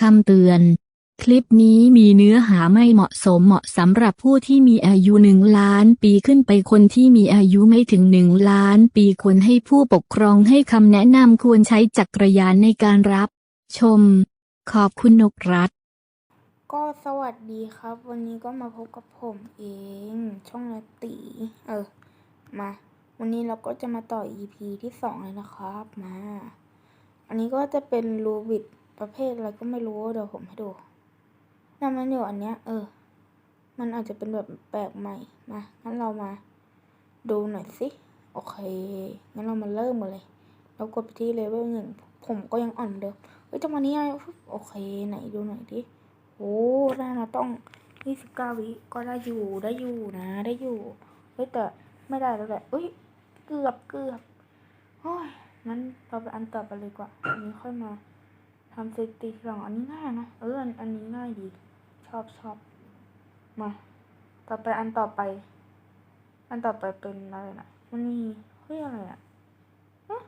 คำเตือน คลิปนี้มีเนื้อหาไม่เหมาะสมเหมาะสำหรับผู้ที่มีอายุหนึ่งล้านปีขึ้นไปคนที่มีอายุไม่ถึงหนึ่งล้านปีควรให้ผู้ปกครองให้คำแนะนำควรใช้จักรยานในการรับ ชม ขอบคุณนกรัฐ ก็สวัสดีครับ วันนี้ก็มาพบกับผมเอง ช่องนตี เออ มา วันนี้เราก็จะมาต่อ EP ที่สองเลยนะครับ มา อันนี้ก็จะเป็นรูบิด ประเภทอะไรก็ไม่รู้เดี๋ยวผมให้ดูนั่นมันอยู่อันเนี้ย เออ มันอาจจะเป็นแบบแปลกใหม่มางั้นเรามา ดูหน่อยสิโอเคงั้นเรามาเริ่มกันเลยเรากดไปที่เลเวลหนึ่งผมก็ยังอ่อนเดิมเฮ้ยจังหวะนี้โอเคไหนดูหน่อยดิโอ้ได้มาต้องยี่สิบเก้าวิก็ได้อยู่ได้อยู่นะได้อยู่เฮ้ยแต่ไม่ได้แล้วแหละเอ้ยเกือบเกือบโอ้ยงั้นเราไปอันต่อไปเลยกว่าอันนี้ค่อยมา ทำสติทีหลังอันนี้ง่ายนะ เอออันอันนี้ง่ายดี ชอบชอบมา ต่อไปอันต่อไป อันต่อไปเป็นอะไรนะ มันมีเฮ้ยอะไรอะฮะ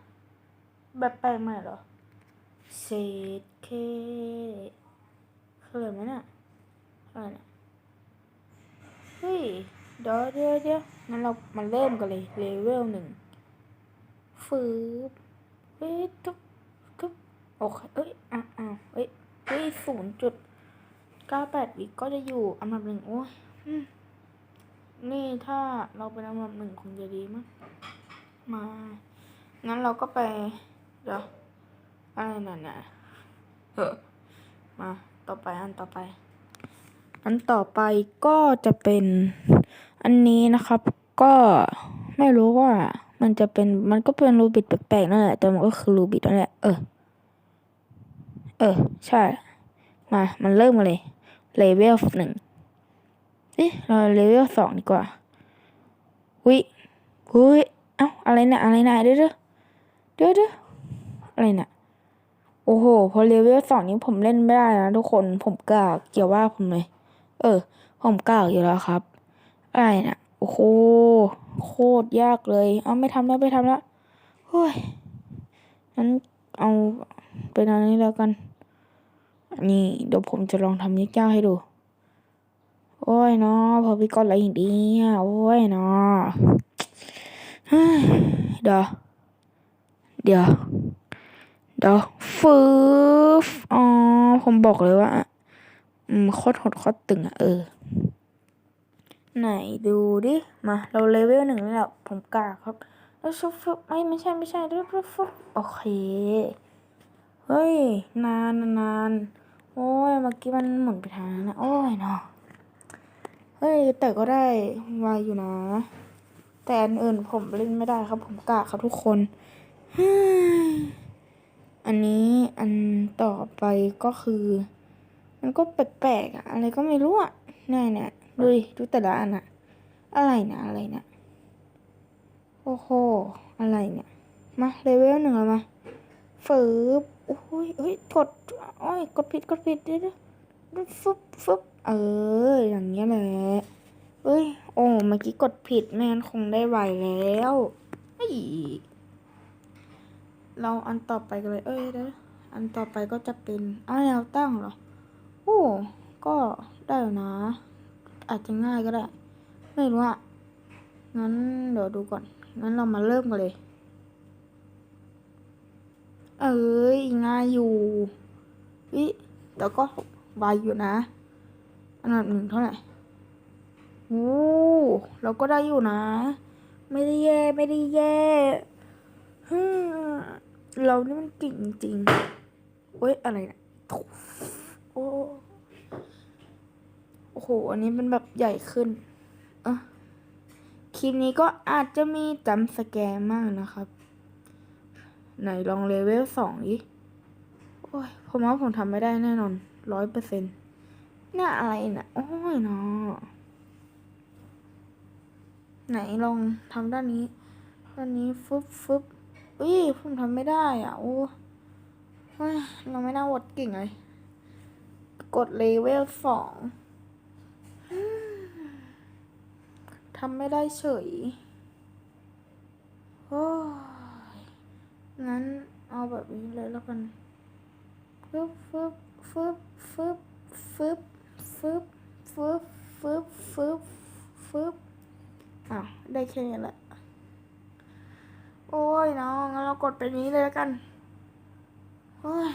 แบบแปลกใหม่เหรอ เศษเคเคืออะไหมเนี่ยอะไรเนี่ยเฮ้ย เดี๋ยวเดี๋ยวเดี๋ยวงั้นเรามาเริ่มกันเลย เลเวลหนึ่งฟืบเฮ้ยทุบทุบโอเค เอ้ย อะ ยเฮ้ยศูนย์จุดเก้าแปดวิก็จะอยู่อันดับหนึ่งโอ้ยนี่ถ้าเราเป็นอันดับหนึ่งคงจะดีมั้งมางั้นเราก็ไป เดี๋ยวอะไรนั่นน่ะเออมาต่อไปอันต่อไป อันต่อไปก็จะเป็นอันนี้นะครับ ก็ไม่รู้ว่ามันจะเป็นมันก็เป็นรูบิดแปลกๆนั่นแหละแต่มันก็คือรูบิดนั่นแหละเออ เออ ใช่ มา มันเริ่มมาเลยเลเวลหนึ่งเอ๊ะเราเลเวลสองดีกว่าหุยหุยเอ้าอะไรนะอะไรนะเดี๋ยเดี๋ยวเดี๋ยเดี๋ยวอะไรนะโอ้โห พอเลเวลสองนี้ผมเล่นไม่ได้นะทุกคนผมกาเกี่ยวว่าผมเลย เออ ผมกาอยู่แล้วครับ อะไรนะโอ้โหโคตรยากเลย เอาไม่ทำแล้วไม่ทำแล้วเฮ้ยงั้นเอาเป็นอันนี้แล้วกัน นี่เดี๋ยวผมจะลองทำยากๆให้ดู โอ้ยเนาะพอพี่ก้อนอะไรอย่างดีอะโอ้ยเนาะเดี๋ยวเดี๋ยวเดี๋ยวฟืฟอ๋อผมบอกเลยว่าอืมโคตรหดโคตรตึงอะเออ ไหนดูดิ มา เราเลเวลหนึ่งแล้ว ผมกากครับแล้วชุบฟุบไม่ไม่ใช่ไม่ใช่ด้วยฟุบฟุบโอเค เฮ้ย นานนาน โอ้ยเมื่อกี้มันหมุนไปทางนั้นนะโอ้ยเนาะเฮ้ยแต่ก็ได้ไวอยู่นะ แต่อันอื่นผมเล่นไม่ได้ครับ ผมกาครับทุกคนอันนี้อันต่อไปก็คือ มันก็แปลกๆอะอะไรก็ไม่รู้อะนี่ยเนี่ยดูดิดูแต่ละอันอะอะไรนะอะไรนะโอ้โหอะไรเนี่ยมาเลเวลหนึ่งแล้วมาฟืบโอ้ยเฮ้ยกด โอ้ยกดผิดกดผิดเดี๋ยวเดี๋ยวฟึบฟึบเออ อย่างเงี้ยแหละเอ้ย โอ้เมื่อกี้กดผิดแม่นคงได้ไหวแล้วเฮ้ยเราอันต่อไปกันเลย เอ้ยเดี๋ยวอันต่อไปก็จะเป็นอ้าวแนวตั้งเหรอ โอ้ ก็ได้อยู่นะ อาจจะง่ายก็ได้ ไม่รู้อะงั้นเดี๋ยวดูก่อน งั้นเรามาเริ่มกันเลย เอ้ย ง่ายอยู่ วิแต่ก็ไวอยู่นะ อันดับหนึ่งเท่าไหร่โอ้เราก็ได้อยู่นะ ไม่ได้แย่ ไม่ได้แย่ฮึมเรานี่มันเก่งจริงๆโอ้ย อะไรนะโอ้โอ้โห อันนี้มันแบบใหญ่ขึ้นเอะคลิปนี้ก็อาจจะมีจำสแกมมากนะครับ ไหนลองเลเวลสองดิ อ้ยผมว่าผมทำไม่ได้แน่นอนร้อยเปอร์เซ็นต์เนี่ยอะไรนะโอ้ยเนาะไหนลองทำด้านนี้ ด้านนี้ฟึบฟึบอุ้ยผมทำไม่ได้อะ โอ้เฮ้ยเราไม่น่าวดเก่งเลย กดเลเวลสองทำไม่ได้เฉย โอ้ยงั้นเอาแบบนี้เลยแล้วกัน ฟึบฟึบฟึบฟึบฟึบฟึบฟึบฟึบฟึบฟึบอะได้แค่นี้แหละ โอ้ยน้องงั้นเรากดไปนี้เลยแล้วกันโอ้ย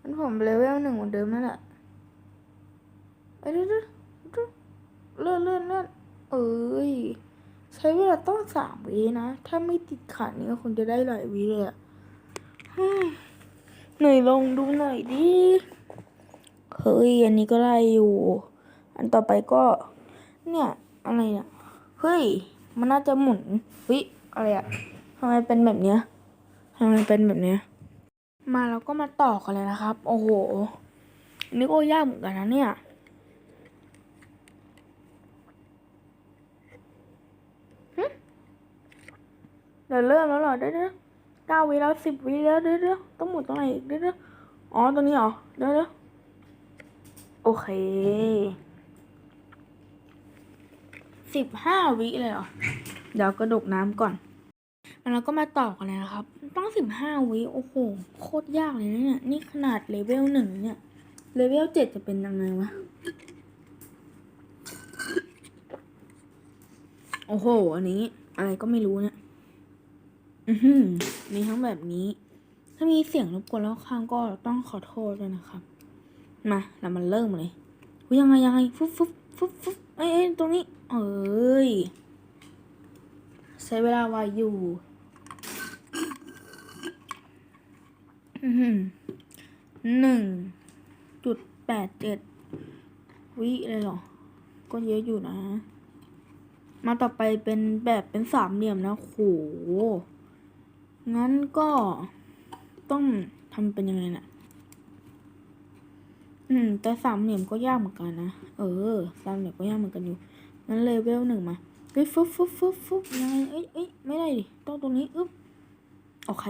งั้นผมเลเวลหนึ่งเหมือนเดิมนั่นแหละเอ้ยเดี๋ยวเดี๋ยวเดี๋ยเลื่อนเลื่อนเลื่อนเอ้ยใช้เวลาต้องสามวินะ ถ้าไม่ติดขัดนี่ก็คงจะได้หลายวิเลยอะฮึ่มเหนื่อยลงดูหน่อยดิ เฮ้ย อันนี้ก็ได้อยู่ อันต่อไปก็ เนี่ย อะไรเนี่ย เฮ้ย มันน่าจะหมุนเฮ้ย อะไรอะทำไมเป็นแบบเนี้ยทำไมเป็นแบบเนี้ย มาแล้วก็มาต่อกันเลยนะครับ โอ้โหนนี้ก็ยากเหมือนกันนะเนี่ยเดี๋ยวเริ่มแล้วเหรอเดี๋ยว เก้าวิแล้วสิบวิแล้วเดี๋ยวเดี๋ยวต้องหมุนตรงไหนเดี๋ยวเดี๋ยวอ๋อตรงนี้เหรอเดี๋ยวเดี๋ยวโอเคสิบห้าวิเลยเหรอเดี๋ยวกระดกน้ำก่อน แล้วก็มาต่อกันเลยนะครับ ต้องสิบห้าวิโอ้โห โคตรยากเลยนะเนี่ย นี่ขนาดเลเวลหนึ่งเนี่ย เลเวลเจ็ดจะเป็นยังไงวะ โอ้โห อันนี้อะไรก็ไม่รู้เนี่ย อือหือมีทั้งแบบนี้ ถ้ามีเสียงรบกวนแล้วข้างก็ต้องขอโทษด้วยนะครับ มาเรามันเริ่มเลยอุ๊ยยังไงยังไงฟุ๊บฟุ๊บฟุ๊บฟุ๊บเอ้ยเอ้ตรงนี้ เอ้ยใช้เวลาไวอยู่อือหือหนึ่งจุดแปดเจ็ดวิเลยเหรอ ก็เยอะอยู่นะ มาต่อไปเป็นแบบเป็นสามเหลี่ยมนะโห งั้นก็ต้องทำเป็นยังไงน่ะ อืม แต่สามเหลี่ยมก็ยากเหมือนกันนะ เออ สามเหลี่ยมก็ยากเหมือนกันอยู่ งั้นเลเวลหนึ่งมาเฮ้ยฟึบฟึบฟึบฟึบยังไงเอ้ยเอ้ยไม่ได้ดิ ต้องตรงนี้ อึ๊บ โอเค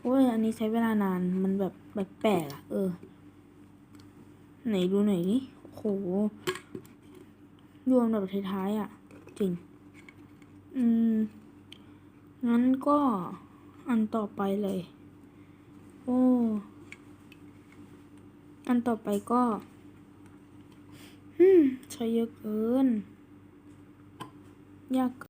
โอ้ย อันนี้ใช้เวลานาน มันแบบแปลกๆอะเออ ไหนดูหน่อยดิโหโยนแบบท้ายๆอะ จริง อืม งั้นก็อันต่อไปเลย โอ้ อันต่อไปก็ใช้เยอะเกิน ยาก